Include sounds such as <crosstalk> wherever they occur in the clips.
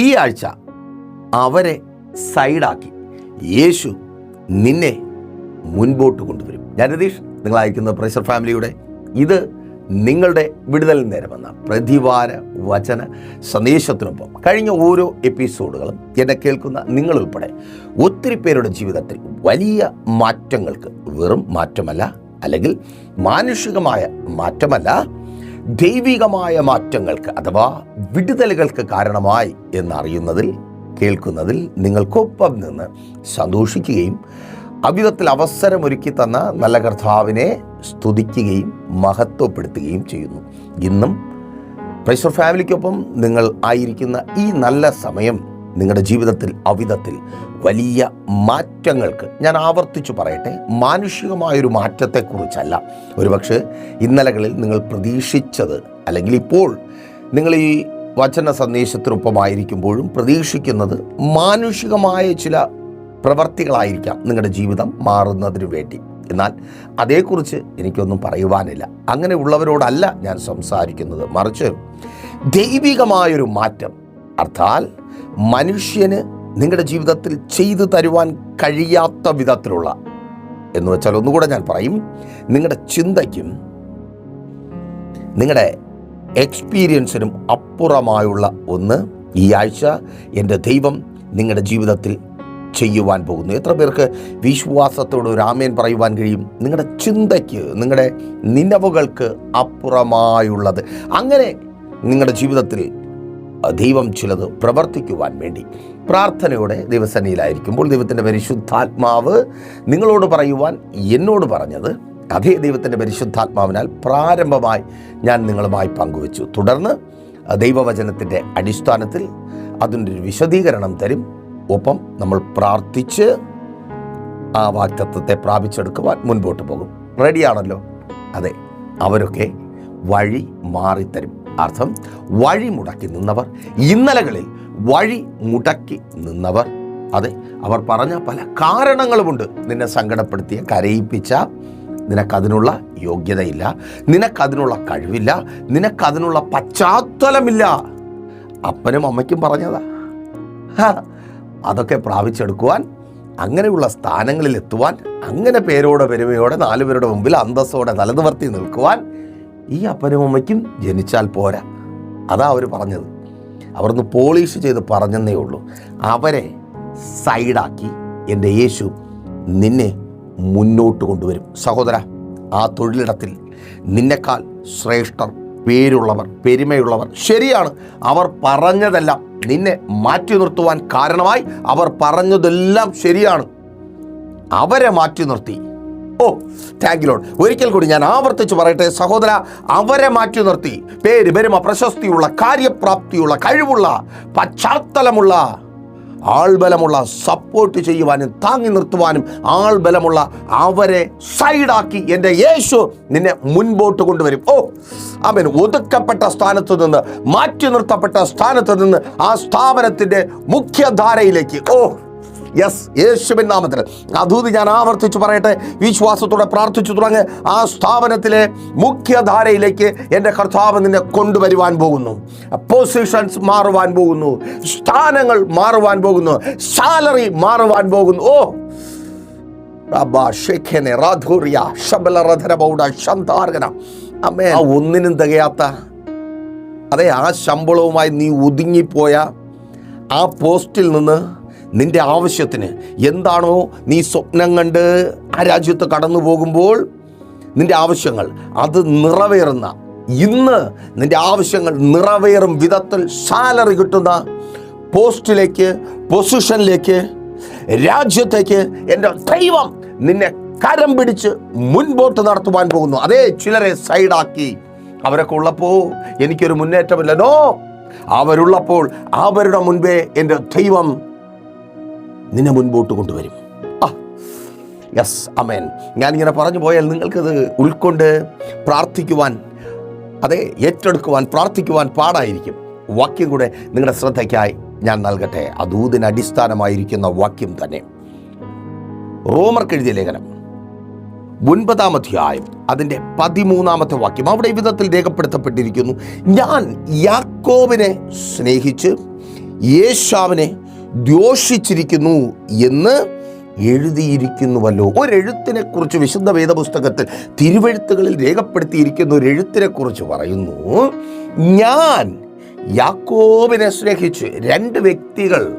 ഈ ആഴ്ച അവരെ സൈഡാക്കി. യേശു നിന്നെ മുൻപോട്ട് കൊണ്ടുവരും. ഞാൻ രതീഷ് നിങ്ങൾ അയക്കുന്ന പ്രഷർ ഫാമിലിയുടെ ഇത് നിങ്ങളുടെ വിടുതൽ നേരമെന്ന പ്രതിവാര വചന സന്ദേശത്തിനൊപ്പം കഴിഞ്ഞ ഓരോ എപ്പിസോഡുകളും എന്നെ കേൾക്കുന്ന നിങ്ങളുൾപ്പെടെ ഒത്തിരി പേരുടെ ജീവിതത്തിൽ വലിയ മാറ്റങ്ങൾക്ക് വെറും മാറ്റമല്ല അല്ലെങ്കിൽ മാനുഷികമായ മാറ്റമല്ല ദൈവികമായ മാറ്റങ്ങൾക്ക് അഥവാ വിടുതലുകൾക്ക് കാരണമായി എന്നറിയുന്നതിൽ കേൾക്കുന്നതിൽ നിങ്ങൾക്കൊപ്പം നിന്ന് സന്തോഷിക്കുകയും അവിധത്തിൽ അവസരമൊരുക്കി തന്ന നല്ല കർത്താവിനെ സ്തുതിക്കുകയും മഹത്വപ്പെടുത്തുകയും ചെയ്യുന്നു. ഇന്നും പ്രൈസർ ഫാമിലിക്കൊപ്പം നിങ്ങൾ ആയിരിക്കുന്ന ഈ നല്ല സമയം നിങ്ങളുടെ ജീവിതത്തിൽ അവിധത്തിൽ വലിയ മാറ്റങ്ങൾക്ക് ഞാൻ ആവർത്തിച്ചു പറയട്ടെ മാനുഷികമായൊരു മാറ്റത്തെക്കുറിച്ചല്ല. ഒരുപക്ഷെ ഇന്നലകളിൽ നിങ്ങൾ പ്രതീക്ഷിച്ചത് അല്ലെങ്കിൽ ഇപ്പോൾ നിങ്ങൾ ഈ വചന സന്ദേശത്തിനൊപ്പമായിരിക്കുമ്പോഴും പ്രതീക്ഷിക്കുന്നത് മാനുഷികമായ ചില പ്രവർത്തികളായിരിക്കാം നിങ്ങളുടെ ജീവിതം മാറുന്നതിന് വേണ്ടി. എന്നാൽ അതേക്കുറിച്ച് എനിക്കൊന്നും പറയുവാനില്ല. അങ്ങനെയുള്ളവരോടല്ല ഞാൻ സംസാരിക്കുന്നത്. മറിച്ച് ദൈവികമായൊരു മാറ്റം. അർത്ഥാൽ മനുഷ്യന് നിങ്ങളുടെ ജീവിതത്തിൽ ചെയ്തു തരുവാൻ കഴിയാത്ത വിധത്തിലുള്ള എന്ന് വെച്ചാൽ ഒന്നുകൂടെ ഞാൻ പറയും. നിങ്ങളുടെ ചിന്തയ്ക്കും നിങ്ങളുടെ എക്സ്പീരിയൻസിനും അപ്പുറമായുള്ള ഒന്ന് ഈ ആഴ്ച എന്റെ ദൈവം നിങ്ങളുടെ ജീവിതത്തിൽ ചെയ്യുവാൻ പോകുന്നു. എത്ര പേർക്ക് വിശ്വാസത്തോട് ഒരു ആമേൻ പറയുവാൻ കഴിയും? നിങ്ങളുടെ ചിന്തയ്ക്ക് നിങ്ങളുടെ നിലവുകൾക്ക് അപ്പുറമായുള്ളത്. അങ്ങനെ നിങ്ങളുടെ ജീവിതത്തിൽ ദൈവം ചിലത് പ്രവർത്തിക്കുവാൻ വേണ്ടി. പ്രാർത്ഥനയോടെ ദിവസനയിലായിരിക്കുമ്പോൾ ദൈവത്തിന്റെ പരിശുദ്ധാത്മാവ് നിങ്ങളോട് പറയുവാൻ എന്നോട് പറഞ്ഞത് അതേ ദൈവത്തിന്റെ പരിശുദ്ധാത്മാവിനാൽ പ്രാരംഭമായി ഞാൻ നിങ്ങളുമായി പങ്കുവച്ചു. തുടർന്ന് ദൈവവചനത്തിന്റെ അടിസ്ഥാനത്തിൽ അതിന്റെ ഒരു വിശദീകരണം തരും. ഒപ്പം നമ്മൾ പ്രാർത്ഥിച്ച് ആ വാക്തത്വത്തെ പ്രാപിച്ചെടുക്കുവാൻ മുൻപോട്ട് പോകും. റെഡിയാണല്ലോ? അതെ അവരൊക്കെ വഴി മാറിത്തരും. അർത്ഥം വഴി മുടക്കി നിന്നവർ. ഇന്നലകളിൽ വഴി മുടക്കി നിന്നവർ. അതെ അവർ പറഞ്ഞ പല കാരണങ്ങളുമുണ്ട്. നിന്നെ സങ്കടപ്പെടുത്തിയ കരയിപ്പിച്ച നിനക്കതിനുള്ള യോഗ്യതയില്ല. നിനക്കതിനുള്ള കഴിവില്ല. നിനക്കതിനുള്ള പശ്ചാത്തലമില്ല. അപ്പനും അമ്മയ്ക്കും പറഞ്ഞതാ. അതൊക്കെ പ്രാപിച്ചെടുക്കുവാൻ അങ്ങനെയുള്ള സ്ഥാനങ്ങളിൽ എത്തുവാൻ അങ്ങനെ പേരോടെ പെരുമയോടെ നാലുപേരുടെ മുമ്പിൽ അന്തസ്സോടെ തലനിവർത്തി നിൽക്കുവാൻ ഈ അപ്പനും അമ്മയ്ക്കും ജനിച്ചാൽ പോരാ. അതാ അവർ പറഞ്ഞത്. അവർന്ന് പോളിഷ് ചെയ്ത് പറഞ്ഞെന്നേ ഉള്ളൂ. അവരെ സൈഡാക്കി എന്റെ യേശു നിന്നെ മുന്നോട്ട് കൊണ്ടുവരും. സഹോദര ആ തൊഴിലിടത്തിൽ നിന്നെക്കാൾ ശ്രേഷ്ഠർ പേരുള്ളവർ പെരുമയുള്ളവർ ശരിയാണ്. അവർ പറഞ്ഞതെല്ലാം നിന്നെ മാറ്റി നിർത്തുവാൻ കാരണമായി. അവർ പറഞ്ഞതെല്ലാം ശരിയാണ്. അവരെ മാറ്റി നിർത്തി. ഓ താങ്ക് ലോഡ് ഒരിക്കൽ കൂടി ഞാൻ ആവർത്തിച്ച് പറയട്ടെ സഹോദര അവരെ മാറ്റി നിർത്തി. പേര് പെരുമ പ്രശസ്തിയുള്ള കാര്യപ്രാപ്തിയുള്ള കഴിവുള്ള പശ്ചാത്തലമുള്ള ആൾബലമുള്ള സപ്പോർട്ട് ചെയ്യുവാനും താങ്ങി നിർത്തുവാനും ആൾബലമുള്ള അവരെ സൈഡാക്കി എന്റെ യേശു നിന്നെ മുൻപോട്ട് കൊണ്ടുവരും. ഓ അവൻ ഒതുക്കപ്പെട്ട സ്ഥാനത്ത് നിന്ന് മാറ്റി നിർത്തപ്പെട്ട സ്ഥാനത്ത് നിന്ന് ആ സ്ഥാപനത്തിന്റെ മുഖ്യധാരയിലേക്ക്. ഓ യെസ് യേശുവിൻ നാമത്തിൽ അതൂത് ഞാൻ ആവർത്തിച്ച് പറയട്ടെ. വിശ്വാസത്തോടെ പ്രാർത്ഥിച്ചു തുടങ്ങ്. ആ സ്ഥാപനത്തിലെ മുഖ്യധാരയിലേക്ക് എന്റെ കർത്താവ് നിന്നെ കൊണ്ടുവരുവാൻ പോകുന്നു. പൊസിഷൻസ് മാറുവാൻ പോകുന്നു. സ്ഥാനങ്ങൾ മാറുവാൻ പോകുന്നു. സാലറി മാറുവാൻ പോകുന്നു. ഓ! ആ ഒന്നിനും തികയാത്ത അതെ ആ ശമ്പളവുമായി നീ ഒതുങ്ങിപ്പോയ ആ പോസ്റ്റിൽ നിന്ന് നിന്റെ ആവശ്യത്തിന് എന്താണോ നീ സ്വപ്നം കണ്ട് ആ രാജ്യത്ത് കടന്നു പോകുമ്പോൾ നിന്റെ ആവശ്യങ്ങൾ അത് നിറവേറുന്ന ഇന്ന് നിന്റെ ആവശ്യങ്ങൾ നിറവേറും വിധത്തിൽ സാലറി കിട്ടുന്ന പോസ്റ്റിലേക്ക് പൊസിഷനിലേക്ക് രാജ്യത്തേക്ക് എന്റെ ദൈവം നിന്നെ കരം പിടിച്ച് മുൻപോട്ട് നടത്തുവാൻ പോകുന്നു. അതേ ചിലരെ സൈഡാക്കി. അവരൊക്കെ ഉള്ളപ്പോൾ എനിക്കൊരു മുന്നേറ്റമില്ല നോ അവരുള്ളപ്പോൾ അവരുടെ മുൻപേ എന്റെ ദൈവം നിന്നെ മുൻപോട്ട് കൊണ്ടുവരും. യെസ് അമേൻ ഞാനിങ്ങനെ പറഞ്ഞു പോയാൽ നിങ്ങൾക്കത് ഉൾക്കൊണ്ട് പ്രാർത്ഥിക്കുവാൻ അതെ ഏറ്റെടുക്കുവാൻ പ്രാർത്ഥിക്കുവാൻ പാടായിരിക്കും. വാക്യം കൂടെ നിങ്ങളുടെ ശ്രദ്ധയ്ക്കായി ഞാൻ നൽകട്ടെ. അതൂതിന് അടിസ്ഥാനമായിരിക്കുന്ന വാക്യം തന്നെ. റോമർക്ക് എഴുതിയ ലേഖനം. ഒൻപതാം അധ്യായം അതിന്റെ പതിമൂന്നാമത്തെ വാക്യം. അവിടെ വിധത്തിൽ രേഖപ്പെടുത്തപ്പെട്ടിരിക്കുന്നു. ഞാൻ യാക്കോബിനെ സ്നേഹിച്ച് യേശാവിനെ ദ്യോഷിച്ചിരിക്കുന്നു എന്ന് എഴുതിയിരിക്കുന്നുവല്ലോ. ഒരെഴുത്തിനെ കുറിച്ച് വിശുദ്ധ വേദപുസ്തകത്തിൽ തിരുവെഴുത്തുകളിൽ രേഖപ്പെടുത്തിയിരിക്കുന്ന ഒരു എഴുത്തിനെ കുറിച്ച് പറയുന്നു ഞാൻ യാക്കോബിനെ സ്നേഹിച്ച് രണ്ട് വ്യക്തികൾ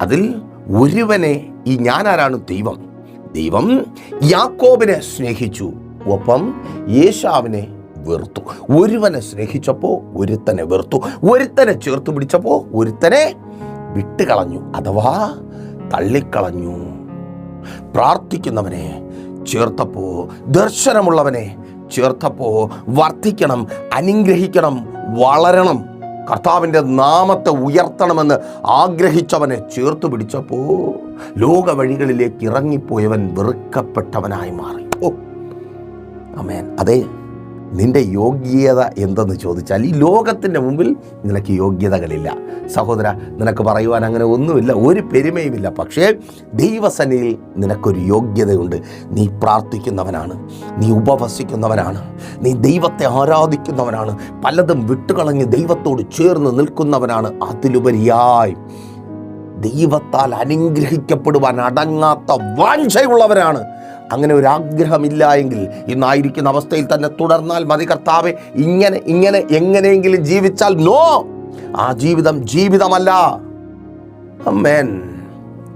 അതിൽ ഒരുവനെ ഈ ഞാൻ ആരാണ് ദൈവം. ദൈവം യാക്കോബിനെ സ്നേഹിച്ചു ഒപ്പം യേശാവിനെ വെറുത്തു. ഒരുവനെ സ്നേഹിച്ചപ്പോൾ ഒരുത്തനെ വെറുത്തു. ഒരുത്തനെ ചേർത്ത് പിടിച്ചപ്പോൾ ഒരുത്തനെ വിട്ടുകളഞ്ഞു അഥവാ തള്ളിക്കളഞ്ഞു. പ്രാർത്ഥിക്കുന്നവനെ ചേർത്തപ്പോ ദർശനമുള്ളവനെ ചേർത്തപ്പോ വർദ്ധിക്കണം അനുഗ്രഹിക്കണം വളരണം. കർത്താവിന്റെ നാമത്തെ ഉയർത്തണമെന്ന് ആഗ്രഹിച്ചവനെ ചേർത്ത് പിടിച്ചപ്പോ ലോക വഴികളിലേക്ക് ഇറങ്ങിപ്പോയവൻ വെറുക്കപ്പെട്ടവനായി മാറി. ഓ അമേൻ അതെ നിന്റെ യോഗ്യത എന്തെന്ന് ചോദിച്ചാൽ ഈ ലോകത്തിന്റെ മുമ്പിൽ നിനക്ക് യോഗ്യതകളില്ല. സഹോദര നിനക്ക് പറയുവാൻ അങ്ങനെ ഒന്നുമില്ല ഒരു പെരുമയുമില്ല. പക്ഷേ ദൈവസനയിൽ നിനക്കൊരു യോഗ്യതയുണ്ട്. നീ പ്രാർത്ഥിക്കുന്നവനാണ് നീ ഉപവസിക്കുന്നവനാണ് നീ ദൈവത്തെ ആരാധിക്കുന്നവനാണ് പലതും വിട്ടുകളഞ്ഞ് ദൈവത്തോട് ചേർന്ന് നിൽക്കുന്നവനാണ് അതിലുപരിയായി. ദൈവത്താൽ അനുഗ്രഹിക്കപ്പെടുവാൻ അടങ്ങാത്ത വാഞ്ചയുള്ളവരാണ്. അങ്ങനെ ഒരു ആഗ്രഹമില്ല എങ്കിൽ ഇന്നായിരിക്കുന്ന അവസ്ഥയിൽ തന്നെ തുടർന്നാൽ മതി കർത്താവെ. ഇങ്ങനെ ഇങ്ങനെ എങ്ങനെയെങ്കിലും ജീവിച്ചാൽ നോ. ആ ജീവിതം ജീവിതമല്ല. അമ്മേൻ.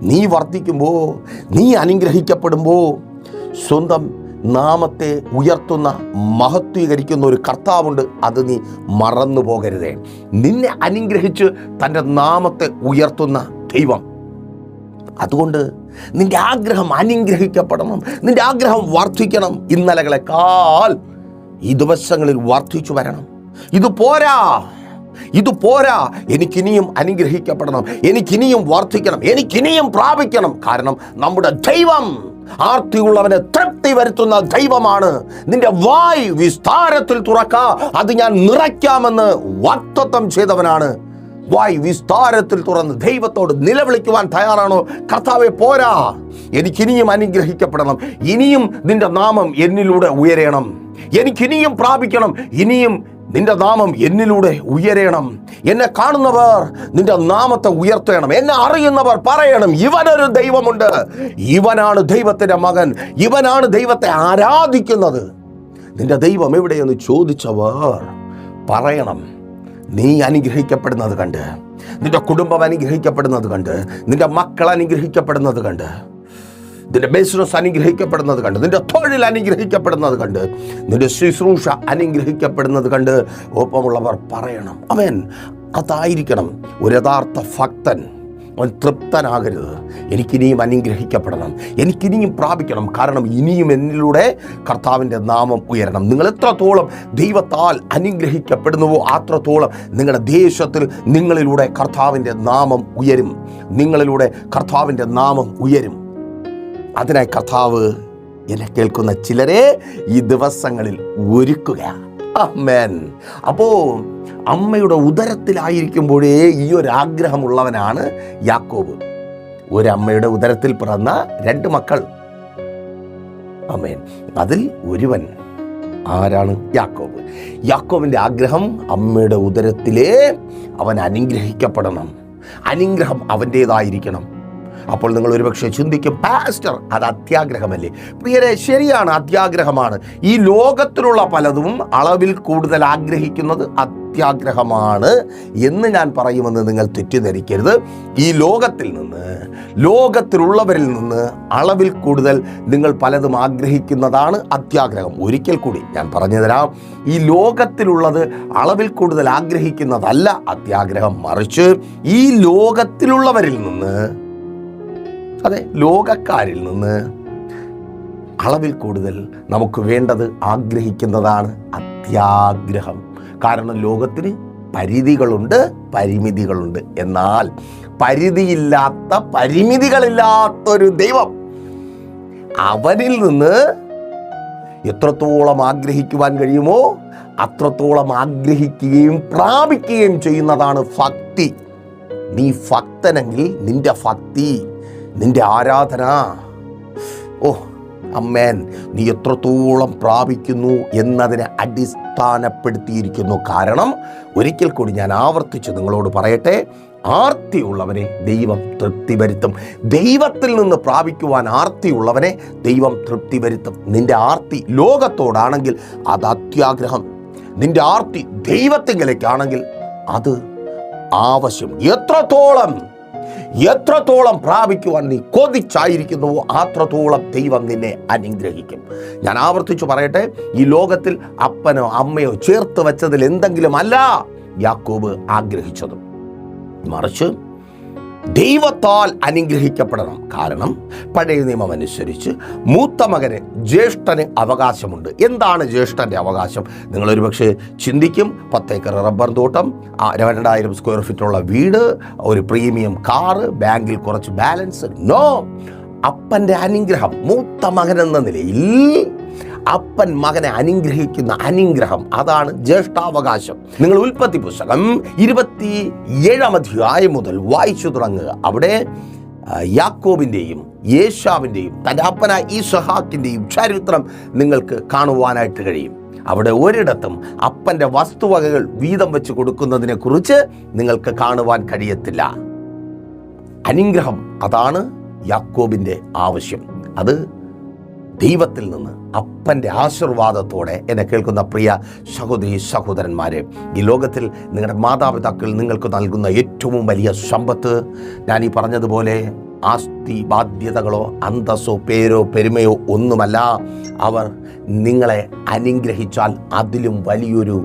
നീ വർദ്ധിക്കുമ്പോൾ നീ അനുഗ്രഹിക്കപ്പെടുമ്പോൾ സ്വന്തം നാമത്തെ ഉയർത്തുന്ന മഹത്വീകരിക്കുന്ന ഒരു കർത്താവുണ്ട്. അത് നീ മറന്നു പോകരുതേ. നിന്നെ അനുഗ്രഹിച്ച് തന്റെ നാമത്തെ ഉയർത്തുന്ന ദൈവം. അതുകൊണ്ട് നിന്റെ ആഗ്രഹം അനുഗ്രഹിക്കപ്പെടണം. നിന്റെ ആഗ്രഹം വർദ്ധിക്കണം. ഇന്നലകളെക്കാൾ ഈ ദിവസങ്ങളിൽ വർദ്ധിച്ചു വരണം. ഇത് പോരാ. ഇത് പോരാ. എനിക്കിനിയും അനുഗ്രഹിക്കപ്പെടണം. എനിക്കിനിയും വർദ്ധിക്കണം. എനിക്കിനിയും പ്രാപിക്കണം. കാരണം നമ്മുടെ ദൈവം ആർത്തിയുള്ളവനെ തൃപ്തി വരുത്തുന്ന ദൈവമാണ്. നിന്റെ വായ് വിസ്താരത്തിൽ തുറക്ക. അത് ഞാൻ നിറയ്ക്കാമെന്ന് വാക്തത്വം ചെയ്തവനാണ്. വായ് വിസ്താരത്തിൽ തുറന്ന് ദൈവത്തോട് നിലവിളിക്കുവാൻ തയ്യാറാണോ? കർത്താവെ പോരാ. എനിക്കിനിയും അനുഗ്രഹിക്കപ്പെടണം. ഇനിയും നിന്റെ നാമം എന്നിലൂടെ ഉയരണം. എനിക്കിനിയും പ്രാപിക്കണം. ഇനിയും നിന്റെ നാമം എന്നിലൂടെ ഉയരണം. എന്നെ കാണുന്നവർ നിന്റെ നാമത്തെ ഉയർത്തണം. എന്നെ അറിയുന്നവർ പറയണം. ഇവനൊരു ദൈവമുണ്ട്. ഇവനാണ് ദൈവത്തിന്റെ മകൻ. ഇവനാണ് ദൈവത്തെ ആരാധിക്കുന്നത്. നിന്റെ ദൈവം എവിടെയെന്ന് ചോദിച്ചവർ പറയണം. നീ അനുഗ്രഹിക്കപ്പെടുന്നത് കണ്ട്. നിന്റെ കുടുംബം അനുഗ്രഹിക്കപ്പെടുന്നത് കണ്ട്. നിന്റെ മക്കൾ അനുഗ്രഹിക്കപ്പെടുന്നത് കണ്ട്. നിന്റെ ബിസിനസ് അനുഗ്രഹിക്കപ്പെടുന്നത് കണ്ട്. നിന്റെ തൊഴിൽ അനുഗ്രഹിക്കപ്പെടുന്നത് കണ്ട്. നിന്റെ ശുശ്രൂഷ അനുഗ്രഹിക്കപ്പെടുന്നത് കണ്ട്. ഒപ്പമുള്ളവർ പറയണം. അവൻ അതായിരിക്കണം ഒരു യഥാർത്ഥ ഭക്തൻ. അവൻ തൃപ്തനാകരുത്. എനിക്കിനിയും അനുഗ്രഹിക്കപ്പെടണം. എനിക്കിനിയും പ്രാപിക്കണം. കാരണം ഇനിയും എന്നിലൂടെ കർത്താവിന്റെ നാമം ഉയരണം. നിങ്ങൾ എത്രത്തോളം ദൈവത്താൽ അനുഗ്രഹിക്കപ്പെടുന്നുവോ അത്രത്തോളം നിങ്ങളുടെ ദേശത്തിൽ നിങ്ങളിലൂടെ കർത്താവിന്റെ നാമം ഉയരും. നിങ്ങളിലൂടെ കർത്താവിന്റെ നാമം ഉയരും. അതിനായി കർത്താവ് എന്നെ കേൾക്കുന്ന ചിലരെ ഈ ദിവസങ്ങളിൽ ഒരുക്കുക അമ്മേൻ അപ്പോൾ അമ്മയുടെ ഉദരത്തിലായിരിക്കുമ്പോഴേ ഈ ഒരു ആഗ്രഹമുള്ളവനാണ് യാക്കോബ്. ഒരമ്മയുടെ ഉദരത്തിൽ പിറന്ന രണ്ട് മക്കൾ. അമ്മേൻ അതിൽ ഒരുവൻ ആരാണ്? യാക്കോബ്. യാക്കോബിന്റെ ആഗ്രഹം അമ്മയുടെ ഉദരത്തിലേ അവൻ അനുഗ്രഹിക്കപ്പെടണം. അനുഗ്രഹം അവന്റേതായിരിക്കണം അപ്പോൾ നിങ്ങൾ ഒരുപക്ഷെ ചിന്തിക്കും പാസ്റ്റർ അത് അത്യാഗ്രഹമല്ലേ? പ്രിയരെ ശരിയാണ് അത്യാഗ്രഹമാണ്. ഈ ലോകത്തിലുള്ള പലതും അളവിൽ കൂടുതൽ ആഗ്രഹിക്കുന്നത് അത്യാഗ്രഹമാണ് എന്ന് ഞാൻ പറയുമെന്ന് നിങ്ങൾ തെറ്റിദ്ധരിക്കരുത്. ഈ ലോകത്തിൽ നിന്ന് ലോകത്തിലുള്ളവരിൽ നിന്ന് അളവിൽ കൂടുതൽ നിങ്ങൾ പലതും ആഗ്രഹിക്കുന്നതാണ് അത്യാഗ്രഹം. ഒരിക്കൽ കൂടി ഞാൻ പറഞ്ഞു തരാം ഈ ലോകത്തിലുള്ളത് അളവിൽ കൂടുതൽ ആഗ്രഹിക്കുന്നതല്ല അത്യാഗ്രഹം. മറിച്ച് ഈ ലോകത്തിലുള്ളവരിൽ നിന്ന് അതെ. ലോകക്കാരിൽ നിന്ന് അളവിൽ കൂടുതൽ നമുക്ക് വേണ്ടത് ആഗ്രഹിക്കുന്നതാണ് അത്യാഗ്രഹം. കാരണം ലോകത്തിന് പരിധികളുണ്ട് പരിമിതികളുണ്ട്. എന്നാൽ പരിധിയില്ലാത്ത പരിമിതികളില്ലാത്തൊരു ദൈവം അവനിൽ നിന്ന് എത്രത്തോളം ആഗ്രഹിക്കുവാൻ കഴിയുമോ അത്രത്തോളം ആഗ്രഹിക്കുകയും പ്രാപിക്കുകയും ചെയ്യുന്നതാണ് ഭക്തി. നീ ഭക്തനെങ്കിൽ നിന്റെ ഭക്തി നിന്റെ ആരാധന? ഓ അമ്മേൻ നീ എത്രത്തോളം പ്രാപിക്കുന്നു എന്നതിനെ അടിസ്ഥാനപ്പെടുത്തിയിരിക്കുന്നു. കാരണം ഒരിക്കൽ കൂടി ഞാൻ ആവർത്തിച്ച് നിങ്ങളോട് പറയട്ടെ ആർത്തിയുള്ളവനെ ദൈവം തൃപ്തി വരുത്തും ദൈവത്തിൽ നിന്ന് പ്രാപിക്കുവാൻ ആർത്തിയുള്ളവനെ ദൈവം തൃപ്തി വരുത്തും നിന്റെ ആർത്തി ലോകത്തോടാണെങ്കിൽ അത് അത്യാഗ്രഹം. നിന്റെ ആർത്തി ദൈവത്തിങ്കിലേക്കാണെങ്കിൽ അത് ആവശ്യം. എത്രത്തോളം എത്രത്തോളം പ്രാപിക്കുവാൻ നീ കൊതിച്ചായിരിക്കുന്നുവോ അത്രത്തോളം ദൈവം നിന്നെ അനുഗ്രഹിക്കും. ഞാൻ ആവർത്തിച്ചു പറയട്ടെ ഈ ലോകത്തിൽ അപ്പനോ അമ്മയോ ചേർത്ത് വെച്ചതിൽ എന്തെങ്കിലും അല്ല യാക്കോബ് ആഗ്രഹിച്ചതും. മറിച്ച് ദൈവത്താൽ അനുഗ്രഹിക്കപ്പെടണം. കാരണം പഴയ നിയമം അനുസരിച്ച് മൂത്ത മകന് ജ്യേഷ്ഠന് അവകാശമുണ്ട്. എന്താണ് ജ്യേഷ്ഠന്റെ അവകാശം? നിങ്ങളൊരു പക്ഷേ ചിന്തിക്കും പത്തേക്കർ റബ്ബർ തോട്ടം രണ്ടായിരം സ്ക്വയർ ഫീറ്റുള്ള വീട് ഒരു പ്രീമിയം കാറ് ബാങ്കിൽ കുറച്ച് ബാലൻസ്. നോ. അപ്പന്റെ അനുഗ്രഹം മൂത്ത മകൻ എന്ന നിലയിൽ അപ്പൻ മകനെ അനുഗ്രഹിക്കുന്ന അനുഗ്രഹം. അതാണ് ജ്യേഷ്ഠാവകാശം. നിങ്ങൾ ഉൽപ്പത്തി പുസ്തകം ഇരുപത്തി ഏഴാം അധ്യായം മുതൽ വായിച്ചു തുടങ്ങുക. അവിടെ യാക്കോബിന്റെയും യേശാവിന്റെയും തന്റെ ഈ സഹാക്കിന്റെയും ചരിത്രം നിങ്ങൾക്ക് കാണുവാനായിട്ട് കഴിയും. അവിടെ ഒരിടത്തും അപ്പന്റെ വസ്തുവകകൾ വീതം വെച്ച് കൊടുക്കുന്നതിനെ കുറിച്ച് നിങ്ങൾക്ക് കാണുവാൻ കഴിയത്തില്ല. അനുഗ്രഹം അതാണ് യാക്കോബിന്റെ ആവശ്യം. അത് ദൈവത്തിൽ നിന്ന് അപ്പന്റെ ആശീർവാദത്തോടെ എന്നെ കേൾക്കുന്ന പ്രിയ സഹോദരി സഹോദരന്മാരെ ഈ ലോകത്തിൽ നിങ്ങളുടെ മാതാപിതാക്കൾ നിങ്ങൾക്ക് നൽകുന്ന ഏറ്റവും വലിയ സമ്പത്ത് ഞാൻ ഈ പറഞ്ഞതുപോലെ ആസ്തി ബാധ്യതകളോ അന്തസ്സോ പേരോ പെരുമയോ ഒന്നുമല്ല. അവർ നിങ്ങളെ അനുഗ്രഹിച്ചാൽ അതിലും വലിയൊരു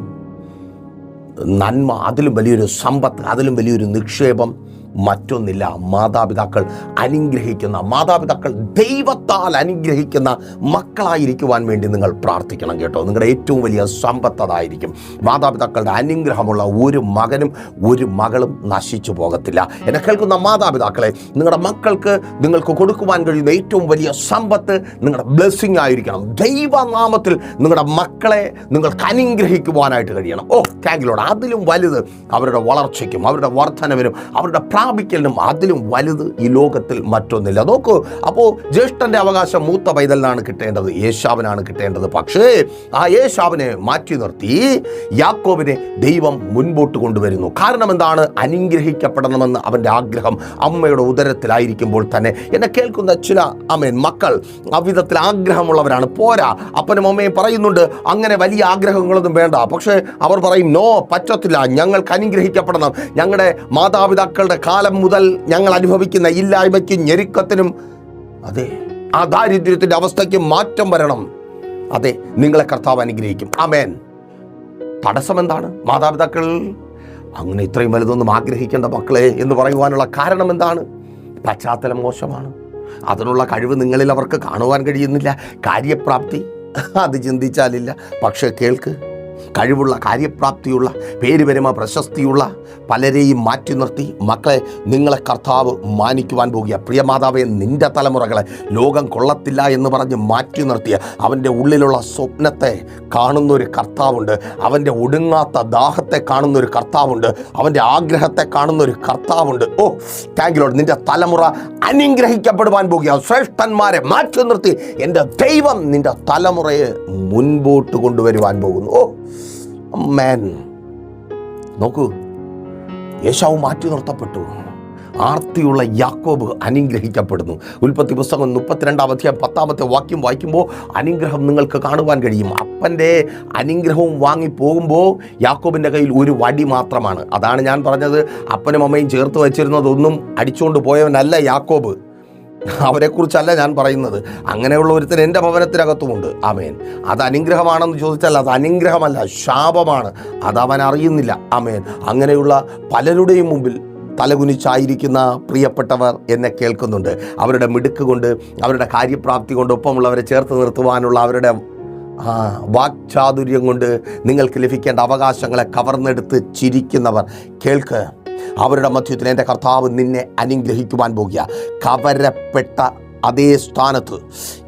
നന്മ അതിലും വലിയൊരു സമ്പത്ത് അതിലും വലിയൊരു നിക്ഷേപം മറ്റൊന്നില്ല. മാതാപിതാക്കൾ അനുഗ്രഹിക്കുന്ന മാതാപിതാക്കൾ ദൈവത്താൽ അനുഗ്രഹിക്കുന്ന മക്കളായിരിക്കുവാൻ വേണ്ടി നിങ്ങൾ പ്രാർത്ഥിക്കണം കേട്ടോ. നിങ്ങളുടെ ഏറ്റവും വലിയ സമ്പത്ത് അതായിരിക്കും. മാതാപിതാക്കളുടെ അനുഗ്രഹമുള്ള ഒരു മകനും ഒരു മകളും നശിച്ചു പോകത്തില്ല. എന്നെ കേൾക്കുന്ന മാതാപിതാക്കളെ നിങ്ങളുടെ മക്കൾക്ക് നിങ്ങൾക്ക് കൊടുക്കുവാൻ കഴിയുന്ന ഏറ്റവും വലിയ സമ്പത്ത് നിങ്ങളുടെ ബ്ലെസ്സിങ് ആയിരിക്കണം. ദൈവനാമത്തിൽ നിങ്ങളുടെ മക്കളെ നിങ്ങൾക്ക് അനുഗ്രഹിക്കുവാനായിട്ട് കഴിയണം. ഓ താങ്കിലോട് അതിലും വലുത് അവരുടെ വളർച്ചയ്ക്കും അവരുടെ വർധനവിനും അവരുടെ പ്രാപിക്കലിനും അതിലും വലുത് ഈ ലോകത്തിൽ മറ്റൊന്നില്ല. നോക്കൂ അപ്പോൾ ജ്യേഷ്ഠന്റെ അവകാശം മൂത്ത പൈതലിനാണ് കിട്ടേണ്ടത് യേശാവിനാണ് കിട്ടേണ്ടത്. പക്ഷേ ആ യേശാവിനെ മാറ്റി നിർത്തി യാക്കോബിനെ ദൈവം മുൻപോട്ട് കൊണ്ടുവരുന്നു. കാരണം എന്താണ്? അനുഗ്രഹിക്കപ്പെടണമെന്ന് അവന്റെ ആഗ്രഹം അമ്മയുടെ ഉദരത്തിലായിരിക്കുമ്പോൾ തന്നെ. എന്നെ കേൾക്കുന്ന ചില അമ്മേൻ മക്കൾ അവിധത്തിൽ ആഗ്രഹമുള്ളവരാണ്. പോരാ അപ്പനും അമ്മയും പറയുന്നുണ്ട് അങ്ങനെ വലിയ ആഗ്രഹങ്ങളൊന്നും വേണ്ട. പക്ഷേ അവർ പറയും നോ പറ്റത്തില്ല. ഞങ്ങൾക്ക് അനുഗ്രഹിക്കപ്പെടണം. ഞങ്ങളുടെ മാതാപിതാക്കളുടെ കാലം മുതൽ ഞങ്ങൾ അനുഭവിക്കുന്ന ഇല്ലായ്മയ്ക്കും ഞെരുക്കത്തിനും അതെ ആ ദാരിദ്ര്യത്തിന്റെ അവസ്ഥയ്ക്ക് മാറ്റം വരണം. അതെ നിങ്ങളെ കർത്താവ് അനുഗ്രഹിക്കും. ആമേൻ. തടസ്സം എന്താണ്? മാതാപിതാക്കൾ അങ്ങനെ ഇത്രയും വലുതൊന്നും ആഗ്രഹിക്കേണ്ട മക്കളെ എന്ന് പറയുവാനുള്ള കാരണം എന്താണ്? പശ്ചാത്തലം മോശമാണ്. അതിനുള്ള കഴിവ് നിങ്ങളിൽ അവർക്ക് കാണുവാൻ കഴിയുന്നില്ല. കാര്യപ്രാപ്തി അത് ചിന്തിച്ചാലില്ല. പക്ഷേ കേൾക്ക്. കഴിവുള്ള കാര്യപ്രാപ്തിയുള്ള പേരുപരമ പ്രശസ്തിയുള്ള പലരെയും മാറ്റി നിർത്തി. മക്കളെ നിങ്ങളെ കർത്താവ് മാനിക്കുവാൻ പോകുക. പ്രിയ മാതാവെ നിന്റെ തലമുറകളെ ലോകം കൊള്ളത്തില്ല എന്ന് പറഞ്ഞ് മാറ്റി നിർത്തിയ അവന്റെ ഉള്ളിലുള്ള സ്വപ്നത്തെ കാണുന്ന ഒരു കർത്താവുണ്ട്. അവന്റെ ഒടുങ്ങാത്ത ദാഹത്തെ കാണുന്ന ഒരു കർത്താവുണ്ട്. അവന്റെ ആഗ്രഹത്തെ കാണുന്ന ഒരു കർത്താവുണ്ട്. ഓ താങ്ക് യു നിന്റെ തലമുറ അനുഗ്രഹിക്കപ്പെടുവാൻ പോകുക. ശ്രേഷ്ഠന്മാരെ മാറ്റി നിർത്തി. എന്റെ ദൈവം നിന്റെ തലമുറയെ മുൻപോട്ട് കൊണ്ടുവരുവാൻ പോകുന്നു. ഓ മാൻ നോക്കൂ യേശാവ് മാറ്റി നിർത്തപ്പെട്ടു. ആർത്തിയുള്ള യാക്കോബ് അനുഗ്രഹിക്കപ്പെടുന്നു. ഉൽപ്പത്തി പുസ്തകം മുപ്പത്തിരണ്ടാം അധ്യായം പത്താമത്തെ വാക്യം വായിക്കുമ്പോൾ അനുഗ്രഹം നിങ്ങൾക്ക് കാണുവാൻ കഴിയും. അപ്പന്റെ അനുഗ്രഹവും വാങ്ങി പോകുമ്പോൾ യാക്കോബിന്റെ കയ്യിൽ ഒരു വടി മാത്രമാണ്. അതാണ് ഞാൻ പറഞ്ഞത്. അപ്പനും അമ്മയും ചേർത്ത് വെച്ചിരുന്നതൊന്നും അടിച്ചുകൊണ്ട് പോയവനല്ല യാക്കോബ്. അവരെക്കുറിച്ചല്ല ഞാൻ പറയുന്നത്. അങ്ങനെയുള്ള ഒരുത്തൻ എന്റെ ഭവനത്തിനകത്തുമുണ്ട്. അമേൻ അത് അനുഗ്രഹമാണെന്ന് ചോദിച്ചാൽ അത് അനുഗ്രഹമല്ല ശാപമാണ്. അത് അവൻ അറിയുന്നില്ല. അമേൻ അങ്ങനെയുള്ള പലരുടെയും മുമ്പിൽ തലകുനിച്ചായിരിക്കുന്ന പ്രിയപ്പെട്ടവർ എന്നെ കേൾക്കുന്നുണ്ട്. അവരുടെ മിടുക്ക് കൊണ്ട് അവരുടെ കാര്യപ്രാപ്തി കൊണ്ട് ഒപ്പമുള്ളവരെ ചേർത്ത് നിർത്തുവാനുള്ള അവരുടെ ആ വാക്ചാതുര്യം കൊണ്ട് നിങ്ങൾക്ക് ലഭിക്കേണ്ട അവകാശങ്ങളെ കവർന്നെടുത്ത് ചിരിക്കുന്നവർ കേൾക്ക്. അവരുടെ മധ്യത്തിൽ എന്റെ കർത്താവ് നിന്നെ അനുഗ്രഹിക്കുവാൻ പോകുക. കവരപ്പെട്ട അതേ സ്ഥാനത്ത്.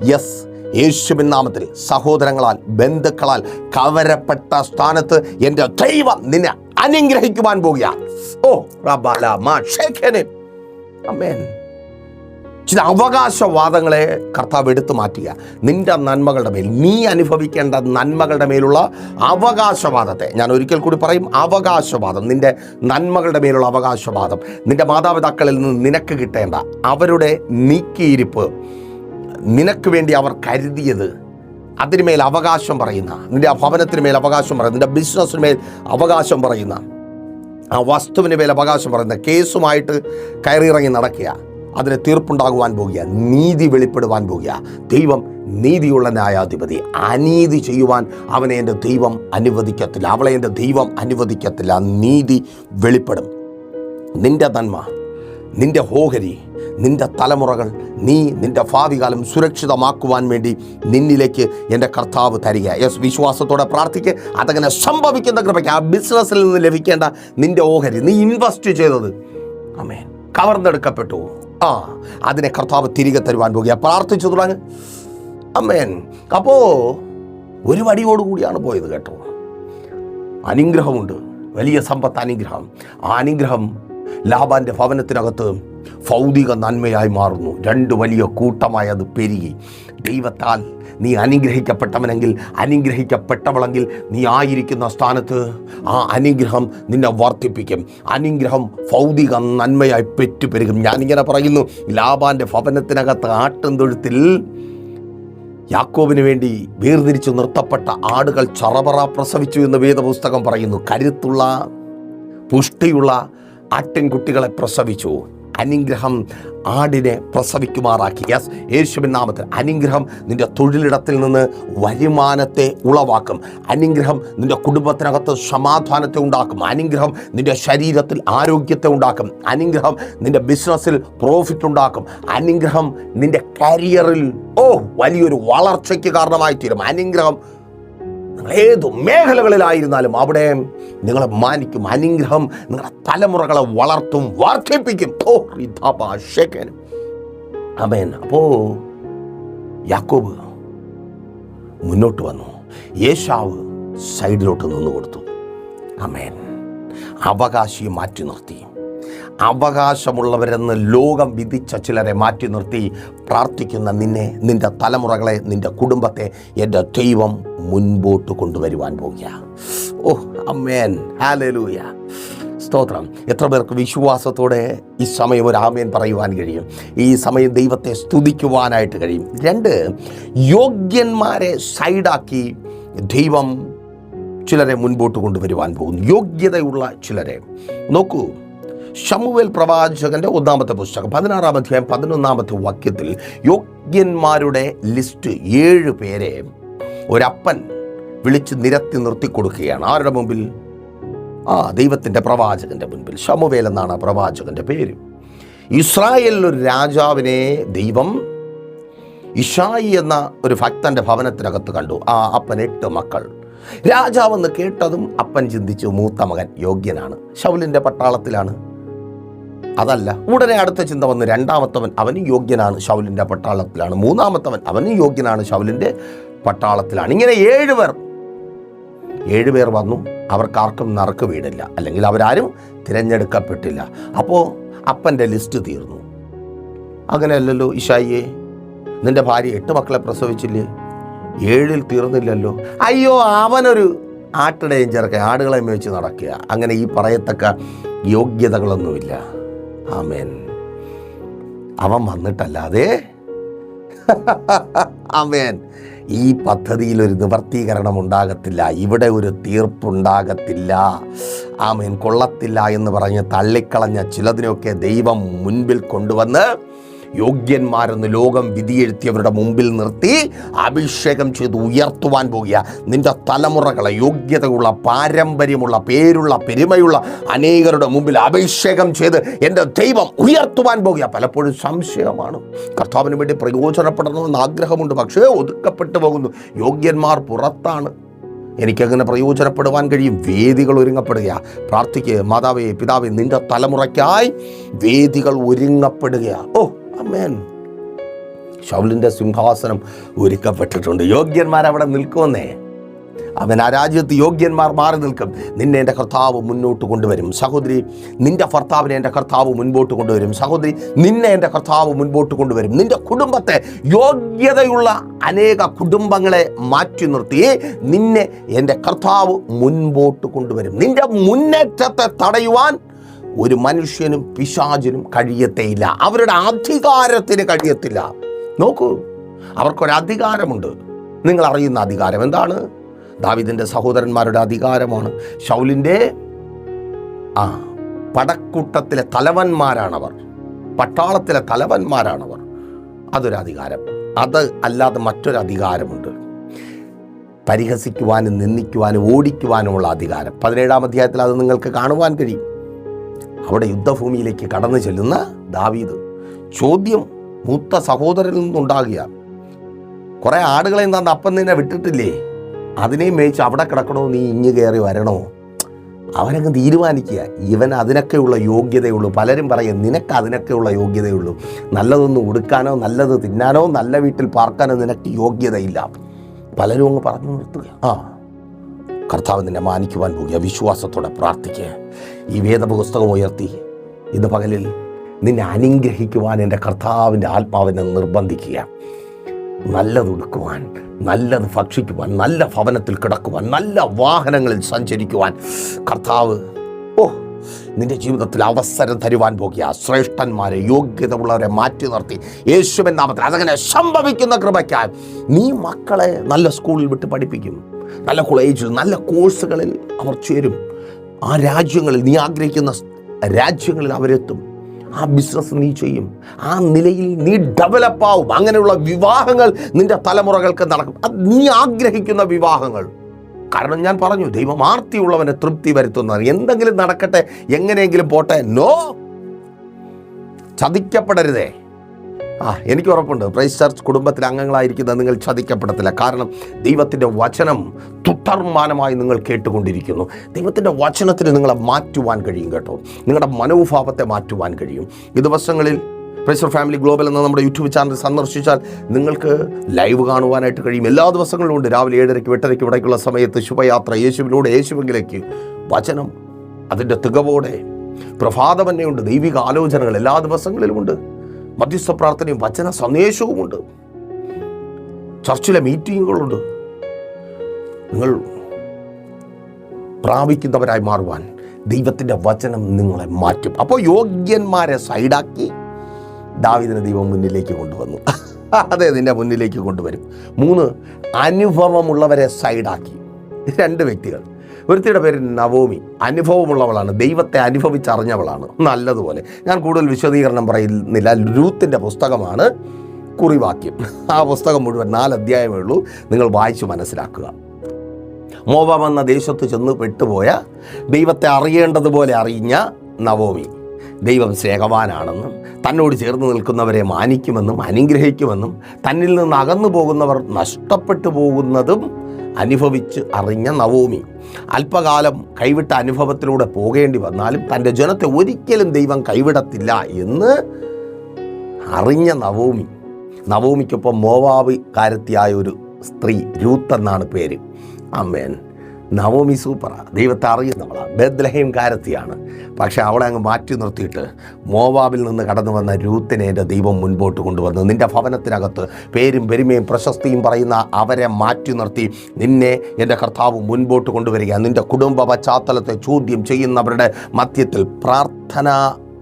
യെസ് യേശുവിൻ നാമത്തിൽ സഹോദരങ്ങളാൽ ബന്ധുക്കളാൽ കവരപ്പെട്ട സ്ഥാനത്ത് എന്റെ ദൈവം നിന്നെ അനുഗ്രഹിക്കുവാൻ പോകുക. ഓ റബാല മാ ഷേഖനെ. ചില അവകാശവാദങ്ങളെ കർത്താവ് എടുത്തു മാറ്റുക. നിന്റെ നന്മകളുടെ മേൽ നീ അനുഭവിക്കേണ്ട നന്മകളുടെ മേലുള്ള അവകാശവാദത്തെ. ഞാൻ ഒരിക്കൽ കൂടി പറയും അവകാശവാദം. നിന്റെ നന്മകളുടെ മേലുള്ള അവകാശവാദം. നിന്റെ മാതാപിതാക്കളിൽ നിന്ന് നിനക്ക് കിട്ടേണ്ട അവരുടെ നീക്കിയിരിപ്പ് നിനക്ക് വേണ്ടി അവർ കരുതിയത് അതിനുമേൽ അവകാശം പറയുന്ന നിന്റെ ഭവനത്തിന് മേൽ അവകാശം പറയുന്ന നിന്റെ ബിസിനസ്സിന് മേൽ അവകാശം പറയുന്ന ആ വസ്തുവിന് മേൽ അവകാശം പറയുന്ന കേസുമായിട്ട് കയറിയിറങ്ങി നടക്കുക. അതിന് തീർപ്പുണ്ടാകുവാൻ പോകുക നീതി വെളിപ്പെടുവാൻ പോകുക. ദൈവം നീതിയുള്ള ന്യായാധിപതി. അനീതി ചെയ്യുവാൻ അവനെ എന്റെ ദൈവം അനുവദിക്കത്തില്ല. അവളെ എന്റെ ദൈവം അനുവദിക്കത്തില്ല. നീതി വെളിപ്പെടും. നിന്റെ നന്മ നിന്റെ ഹോഹരി നിന്റെ തലമുറകൾ നീ നിന്റെ ഭാവി കാലം സുരക്ഷിതമാക്കുവാൻ വേണ്ടി നിന്നിലേക്ക് എന്റെ കർത്താവ് തരിക. യെസ് വിശ്വാസത്തോടെ പ്രാർത്ഥിക്കുക അതങ്ങനെ സംഭവിക്കുന്ന കൃപയ്ക്ക് ആ ബിസിനസ്സിൽ നിന്ന് ലഭിക്കേണ്ട നിന്റെ ഓഹരി നീ ഇൻവെസ്റ്റ് ചെയ്തത്. അമേൻ കവർന്നെടുക്കപ്പെട്ടു. ആ അതിനെ കർത്താവ് തിരികെ തരുവാൻ പോകുക. പ്രാർത്ഥിച്ചു തുടങ്ങ്. അമ്മേൻ അപ്പോൾ ഒരു വടിയോടുകൂടിയാണ് പോയത് കേട്ടോ. അനുഗ്രഹമുണ്ട് വലിയ സമ്പത്ത് അനുഗ്രഹം. ആ അനുഗ്രഹം ലാബാന്റെ ഭവനത്തിനകത്ത് ഭൗതിക നന്മയായി മാറുന്നു. രണ്ട് വലിയ കൂട്ടമായി അത് പെരുകി. ദൈവത്താൽ നീ അനുഗ്രഹിക്കപ്പെട്ടവനെങ്കിൽ അനുഗ്രഹിക്കപ്പെട്ടവളെങ്കിൽ നീ ആയിരിക്കുന്ന സ്ഥാനത്ത് ആ അനുഗ്രഹം നിന്നെ വർദ്ധിപ്പിക്കും. അനുഗ്രഹം ഭൗതിക നന്മയായി പെറ്റുപെരുകും. ഞാനിങ്ങനെ പറയുന്നു ലാബാന്റെ ഭവനത്തിനകത്ത് ആട്ടം തൊഴുത്തിൽ യാക്കോബിന് വേണ്ടി വേർതിരിച്ചു നിർത്തപ്പെട്ട ആടുകൾ ചറപറ പ്രസവിച്ചു എന്ന് വേദപുസ്തകം പറയുന്നു. കരുത്തുള്ള പുഷ്ടിയുള്ള ആട്ടിൻകുട്ടികളെ പ്രസവിച്ചു. അനുഗ്രഹം ആടിനെ പ്രസവിക്കുമാറാക്കി. യെസ് യേശുവിൻ നാമത്തിൽ അനുഗ്രഹം നിന്റെ തൊഴിലിടത്തിൽ നിന്ന് വരുമാനത്തെ ഉളവാക്കും. അനുഗ്രഹം നിന്റെ കുടുംബത്തിനകത്ത് സമാധാനത്തെ ഉണ്ടാക്കും. അനുഗ്രഹം നിന്റെ ശരീരത്തിൽ ആരോഗ്യത്തെ ഉണ്ടാക്കും. അനുഗ്രഹം നിന്റെ ബിസിനസ്സിൽ പ്രോഫിറ്റ് ഉണ്ടാക്കും. അനുഗ്രഹം നിന്റെ കരിയറിൽ ഓ വലിയൊരു വളർച്ചയ്ക്ക് കാരണമായി തീരും അനുഗ്രഹം നിങ്ങൾ ഏത് മേഖലകളിലായിരുന്നാലും അവിടെ നിങ്ങളെ മാനിക്കും അനുഗ്രഹം നിങ്ങളുടെ തലമുറകളെ വളർത്തും വർദ്ധിപ്പിക്കും. ഓ അമേൻ അപ്പോ യാക്കോബ് മുന്നോട്ട് വന്നു. യേശാവ് സൈഡിലോട്ട് നിന്ന് കൊടുത്തു. അമേൻ അവകാശിയെ മാറ്റി നിർത്തി. അവകാശമുള്ളവരെന്ന് ലോകം വിധിച്ച ചിലരെ മാറ്റി നിർത്തി പ്രാർത്ഥിക്കുന്ന നിന്നെ നിന്റെ തലമുറകളെ നിന്റെ കുടുംബത്തെ എന്റെ ദൈവം മുൻപോട്ട് കൊണ്ടുവരുവാൻ പോകുക ഓ അമ്മേൻ ഹാലലൂയ സ്തോത്രം. എത്ര പേർക്ക് വിശ്വാസത്തോടെ ഈ സമയം ഒരു ആമേൻ പറയുവാൻ കഴിയും? ഈ സമയം ദൈവത്തെ സ്തുതിക്കുവാനായിട്ട് കഴിയും. രണ്ട് യോഗ്യന്മാരെ സൈഡാക്കി ദൈവം ചിലരെ മുൻപോട്ട് കൊണ്ടുവരുവാൻ പോകുന്നു. യോഗ്യതയുള്ള ചിലരെ. നോക്കൂ ഷമുവേൽ പ്രവാചകന്റെ ഒന്നാമത്തെ പുസ്തകം. പതിനാറാം അധ്യായം പതിനൊന്നാമത്തെ വാക്യത്തിൽ യോഗ്യന്മാരുടെ ലിസ്റ്റ് ഏഴ് പേരെ ഒരപ്പൻ വിളിച്ച് നിരത്തി നിർത്തി കൊടുക്കുകയാണ്. ആരുടെ മുമ്പിൽ? ആ ദൈവത്തിന്റെ പ്രവാചകന്റെ മുൻപിൽ. ഷമുവേൽ എന്നാണ് ആ പ്രവാചകന്റെ പേര്. ഇസ്രായേലിൽ ഒരു രാജാവിനെ ദൈവം ഇഷായി എന്ന ഒരു ഭക്തന്റെ ഭവനത്തിനകത്ത് കണ്ടു. ആ അപ്പൻ എട്ട് മക്കൾ. രാജാവെന്ന് കേട്ടതും അപ്പൻ ചിന്തിച്ചു മൂത്ത മകൻ യോഗ്യനാണ്. ശൗലിന്റെ പട്ടാളത്തിലാണ്. അതല്ല. ഉടനെ അടുത്ത ചിന്ത വന്ന് രണ്ടാമത്തവൻ അവനും യോഗ്യനാണ് ഷൗലിന്റെ പട്ടാളത്തിലാണ്. മൂന്നാമത്തവൻ അവനും യോഗ്യനാണ് ഷൗലിന്റെ പട്ടാളത്തിലാണ്. ഇങ്ങനെ ഏഴ് പേർ. ഏഴ് പേർ വന്നു. അവർക്കാർക്കും നറുക്ക് വീടില്ല. അല്ലെങ്കിൽ അവരാരും തിരഞ്ഞെടുക്കപ്പെട്ടില്ല. അപ്പോൾ അപ്പന്റെ ലിസ്റ്റ് തീർന്നു. അങ്ങനെയല്ലല്ലോ ഇഷായിയെ? നിന്റെ ഭാര്യ എട്ട് മക്കളെ പ്രസവിച്ചില്ലേ? ഏഴിൽ തീർന്നില്ലല്ലോ. അയ്യോ അവനൊരു ആട്ടിടയും ചേർക്ക ആടുകളെ മേച്ച് നടക്കുക. അങ്ങനെ ഈ പറയത്തക്ക യോഗ്യതകളൊന്നുമില്ല. ആമേൻ. അവൻ വന്നിട്ടല്ലാതെ? <laughs> ആമേൻ. ഈ പദ്ധതിയിൽ ഒരു നിവർത്തീകരണം ഉണ്ടാകത്തില്ല. ഇവിടെ ഒരു തീർപ്പുണ്ടാകത്തില്ല. ആമേൻ. കൊള്ളത്തില്ല എന്ന് പറഞ്ഞ് തള്ളിക്കളഞ്ഞ ചിലതിനൊക്കെ ദൈവം മുൻപിൽ കൊണ്ടുവന്ന് യോഗ്യന്മാരെന്ന് ലോകം വിധിയെഴുത്തിയവരുടെ മുമ്പിൽ നിർത്തി അഭിഷേകം ചെയ്ത് ഉയർത്തുവാൻ പോകുക. നിന്റെ തലമുറകളെ യോഗ്യതയുള്ള പാരമ്പര്യമുള്ള പേരുള്ള പെരുമയുള്ള അനേകരുടെ മുമ്പിൽ അഭിഷേകം ചെയ്ത് എന്റെ ദൈവം ഉയർത്തുവാൻ പോകുക. പലപ്പോഴും സംശയമാണ്. കർത്താവിന് വേണ്ടി പ്രയോജനപ്പെടണമെന്ന് ആഗ്രഹമുണ്ട് പക്ഷേ ഒതുക്കപ്പെട്ടു പോകുന്നു. യോഗ്യന്മാർ പുറത്താണ്. എനിക്കങ്ങനെ പ്രയോജനപ്പെടുവാൻ കഴിയും. വേദികൾ ഒരുങ്ങപ്പെടുക. പ്രാർത്ഥിക്കുക മാതാവേ പിതാവേ നിന്റെ തലമുറയ്ക്കായി വേദികൾ ഒരുങ്ങപ്പെടുക. ഓ അമ്മേൻ ഷൗലിന്റെ സിംഹാസനം ഒരുക്കപ്പെട്ടിട്ടുണ്ട്. യോഗ്യന്മാർ അവിടെ നിൽക്കുമെന്നേ. അവൻ ആ രാജ്യത്ത് യോഗ്യന്മാർ മാറി നിൽക്കും. നിന്നെ എന്റെ കർത്താവ് മുന്നോട്ട് കൊണ്ടുവരും. സഹോദരി നിന്റെ ഭർത്താവിനെ എന്റെ കർത്താവ് മുൻപോട്ട് കൊണ്ടുവരും. സഹോദരി നിന്നെ എന്റെ കർത്താവ് മുൻപോട്ട് കൊണ്ടുവരും. നിന്റെ കുടുംബത്തെ യോഗ്യതയുള്ള അനേക കുടുംബങ്ങളെ മാറ്റി നിർത്തി നിന്നെ എന്റെ കർത്താവ് മുൻപോട്ട് കൊണ്ടുവരും. നിന്റെ മുന്നേറ്റത്തെ തടയുവാൻ ഒരു മനുഷ്യനും പിശാചിനും കഴിയത്തേയില്ല. അവരുടെ അധികാരത്തിന് കഴിയത്തില്ല. നോക്കൂ അവർക്കൊരു അധികാരമുണ്ട്. നിങ്ങൾ അറിയുന്ന അധികാരം എന്താണ്? ദാവിദിന്റെ സഹോദരന്മാരുടെ അധികാരമാണ്. ഷൗലിന്റെ ആ പടക്കൂട്ടത്തിലെ തലവന്മാരാണവർ. പട്ടാളത്തിലെ തലവന്മാരാണവർ. അതൊരു അധികാരം. അത് അല്ലാതെ മറ്റൊരു അധികാരമുണ്ട്. പരിഹസിക്കുവാനും നിന്ദിക്കുവാനും ഓടിക്കുവാനുമുള്ള അധികാരം. പതിനേഴാം അധ്യായത്തിൽ അത് നിങ്ങൾക്ക് കാണുവാൻ കഴിയും. അവിടെ യുദ്ധഭൂമിയിലേക്ക് കടന്നു ചെല്ലുന്ന ദാവീദ്. ചോദ്യം മൂത്ത സഹോദരനിൽ നിന്നുണ്ടാകുക കുറേ ആടുകളെ എന്താ അപ്പം നിന്നെ വിട്ടിട്ടില്ലേ? അതിനെയും മേയിച്ച് അവിടെ കിടക്കണോ? നീ ഇങ്ങ് കയറി വരണോ? അവനങ്ങ് തീരുമാനിക്കുക ഇവൻ അതിനൊക്കെയുള്ള യോഗ്യതയുള്ളൂ. പലരും പറയും നിനക്ക് അതിനൊക്കെയുള്ള യോഗ്യതയുള്ളൂ. നല്ലതൊന്നും ഉടുക്കാനോ നല്ലത് തിന്നാനോ നല്ല വീട്ടിൽ പാർക്കാനോ നിനക്ക് യോഗ്യതയില്ല. പലരും അങ്ങ് പറഞ്ഞു നിർത്തുക. ആ. കർത്താവ് നിന്നെ മാനിക്കുവാൻ പോകുക. വിശ്വാസത്തോടെ പ്രാർത്ഥിക്കുക. ഈ വേദപുസ്തകം ഉയർത്തി. ഇന്ന് പകലിൽ നിന്നെ അനുഗ്രഹിക്കുവാൻ എന്റെ കർത്താവിന്റെ ആത്മാവിനെ നിർബന്ധിക്കുക. നല്ലത് ഉടുക്കുവാൻ നല്ലത് ഭക്ഷിക്കുവാൻ നല്ല ഭവനത്തിൽ കിടക്കുവാൻ നല്ല വാഹനങ്ങളിൽ സഞ്ചരിക്കുവാൻ കർത്താവ് ഓ നിന്റെ ജീവിതത്തിൽ അവസരം തരുവാൻ പോകുക. ശ്രേഷ്ഠന്മാരെ യോഗ്യത ഉള്ളവരെ മാറ്റി നിർത്തി. യേശുവൻ നാമത്തിൽ അതങ്ങനെ സംഭവിക്കുന്ന കൃപയ്ക്കാൻ നീ മക്കളെ നല്ല സ്കൂളിൽ വിട്ട് പഠിപ്പിക്കും. നല്ല കോളേജിൽ നല്ല കോഴ്സുകളിൽ അവർ ചേരും. ആ രാജ്യങ്ങളിൽ നീ ആഗ്രഹിക്കുന്ന രാജ്യങ്ങളിൽ അവരെത്തും. ആ ബിസിനസ് നീ ചെയ്യും. ആ നിലയിൽ നീ ഡെവലപ്പ് ആവും. അങ്ങനെയുള്ള വിവാഹങ്ങൾ നിന്റെ തലമുറകൾക്ക് നടക്കും. അത് നീ ആഗ്രഹിക്കുന്ന വിവാഹങ്ങൾ. കാരണം ഞാൻ പറഞ്ഞു ദൈവം ആർത്തിയുള്ളവനെ തൃപ്തി വരുത്തുന്നതാണ്. എന്തെങ്കിലും നടക്കട്ടെ എങ്ങനെയെങ്കിലും പോട്ടെ. നോ ചതിക്കപ്പെടരുതേ. ആ എനിക്ക് ഉറപ്പുണ്ട്. പ്രൈസ് ചർച്ച് കുടുംബത്തിലെ അംഗങ്ങളായിരിക്കുന്ന നിങ്ങൾ ചതിക്കപ്പെടത്തില്ല. കാരണം ദൈവത്തിന്റെ വചനം തുടർമാനമായി നിങ്ങൾ കേട്ടുകൊണ്ടിരിക്കുന്നു. ദൈവത്തിന്റെ വചനത്തിന് നിങ്ങളെ മാറ്റുവാൻ കഴിയും കേട്ടോ. നിങ്ങളുടെ മനോഭാവത്തെ മാറ്റുവാൻ കഴിയും. ഈ ദിവസങ്ങളിൽ പ്രൈസർ ഫാമിലി ഗ്ലോബൽ എന്ന നമ്മുടെ യൂട്യൂബ് ചാനൽ സന്ദർശിച്ചാൽ നിങ്ങൾക്ക് ലൈവ് കാണുവാനായിട്ട് കഴിയും. എല്ലാ ദിവസങ്ങളിലും ഉണ്ട്. രാവിലെ ഏഴരയ്ക്ക് എട്ടരയ്ക്ക് ഇവിടേക്കുള്ള സമയത്ത് ശുഭയാത്ര. യേശുവിലൂടെ യേശുവിലേക്ക് വചനം അതിന്റെ തികവോടെ. പ്രഭാതമന്നെയുണ്ട് ദൈവിക ആലോചനകൾ എല്ലാ ദിവസങ്ങളിലുമുണ്ട് മധ്യസ്ഥ പ്രാർത്ഥനയും വചന സന്ദേശവുമുണ്ട്. ചർച്ചിലെ മീറ്റിങ്ങുകളുണ്ട്. നിങ്ങൾ പ്രാപിക്കുന്നവരായി മാറുവാൻ ദൈവത്തിന്റെ വചനം നിങ്ങളെ മാറ്റും. അപ്പോൾ യോഗ്യന്മാരെ സൈഡാക്കി ദാവിദിനെ ദൈവം മുന്നിലേക്ക് കൊണ്ടുവന്നു. <laughs> അതെ നിന്റെ മുന്നിലേക്ക് കൊണ്ടുവരും. മൂന്ന് അനുഭവമുള്ളവരെ സൈഡാക്കി. രണ്ട് വ്യക്തികൾ. ഒരുത്തിയുടെ പേര് നവോമി. അനുഭവമുള്ളവളാണ്. ദൈവത്തെ അനുഭവിച്ചറിഞ്ഞവളാണ്. നല്ലതുപോലെ. ഞാൻ കൂടുതൽ വിശദീകരണം പറയുന്നില്ല. രൂത്തിന്റെ പുസ്തകമാണ് കുറിവാക്യം. ആ പുസ്തകം മുഴുവൻ നാല് അധ്യായമേ ഉള്ളൂ. നിങ്ങൾ വായിച്ച് മനസ്സിലാക്കുക. മോവാം എന്ന ദേശത്ത് ചെന്ന് പെട്ടുപോയ ദൈവത്തെ അറിയേണ്ടതുപോലെ അറിഞ്ഞ നവോമി. ദൈവം സ്നേഹവാനാണെന്നും തന്നോട് ചേർന്ന് നിൽക്കുന്നവരെ മാനിക്കുമെന്നും അനുഗ്രഹിക്കുമെന്നും തന്നിൽ നിന്ന് അകന്നു പോകുന്നവർ നഷ്ടപ്പെട്ടു പോകുന്നതും അനുഭവിച്ച് അറിഞ്ഞ നവോമി. അല്പകാലം കൈവിട്ട അനുഭവത്തിലൂടെ പോകേണ്ടി വന്നാലും തന്റെ ജനത്തെ ഒരിക്കലും ദൈവം കൈവിടത്തില്ല എന്ന് അറിഞ്ഞ നവോമി. നവോമിക്കൊപ്പം മോവാബിക്കാരത്തിയായ ഒരു സ്ത്രീ രൂത്ത് എന്നാണ് പേര്. അമ്മേൻ നവോമി സൂപ്പറാണ് ദൈവത്തെ അറിയുന്നവളാണ് ബദ്ലഹേം കാരത്തിയാണ്. പക്ഷെ അവളെ അങ്ങ് മാറ്റി നിർത്തിയിട്ട് മോവാബിൽ നിന്ന് കടന്നു വന്ന രൂത്തിനെ എന്റെ ദൈവം മുൻപോട്ട് കൊണ്ടുവന്നു. നിന്റെ ഭവനത്തിനകത്ത് പേരും പെരുമയും പ്രശസ്തിയും പറയുന്ന അവരെ മാറ്റി നിർത്തി നിന്നെ എന്റെ കർത്താവ് മുൻപോട്ട് കൊണ്ടുവരിക നിന്റെ കുടുംബ പശ്ചാത്തലത്തെ ചോദ്യം ചെയ്യുന്നവരുടെ മധ്യത്തിൽ പ്രാർത്ഥന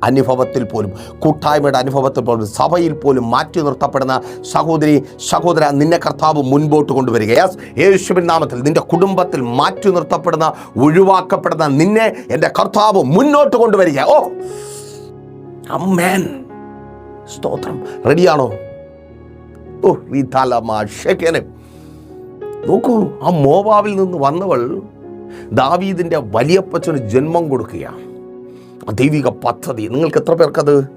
അനുഭവത്തിൽ പോലും കൂട്ടായ്മയുടെ അനുഭവത്തിൽ പോലും സഭയിൽ പോലും മാറ്റി നിർത്തപ്പെടുന്ന സഹോദരി സഹോദര നിന്നെ കർത്താവ് മുൻപോട്ട് കൊണ്ടുവരിക. യെസ് യേശുവിൻ നാമത്തിൽ നിന്റെ കുടുംബത്തിൽ മാറ്റി നിർത്തപ്പെടുന്ന ഒഴിവാക്കപ്പെടുന്ന നിന്നെ എന്റെ കർത്താവ് മുന്നോട്ട് കൊണ്ടുവരിക. ഓ അമ്മേൻ സ്തോത്രം. റെഡിയാണോ ഓ റീതാലമാഷേക്കനെ നോക്കൂ ആ മോവാവിൽ നിന്ന് വന്നവൾ ദാവീദിന്റെ വലിയപ്പച്ചന് ജന്മം കൊടുക്കുകയാണ്. ദൈവിക പദ്ധതി. നിങ്ങൾക്ക് എത്ര പേർക്കത്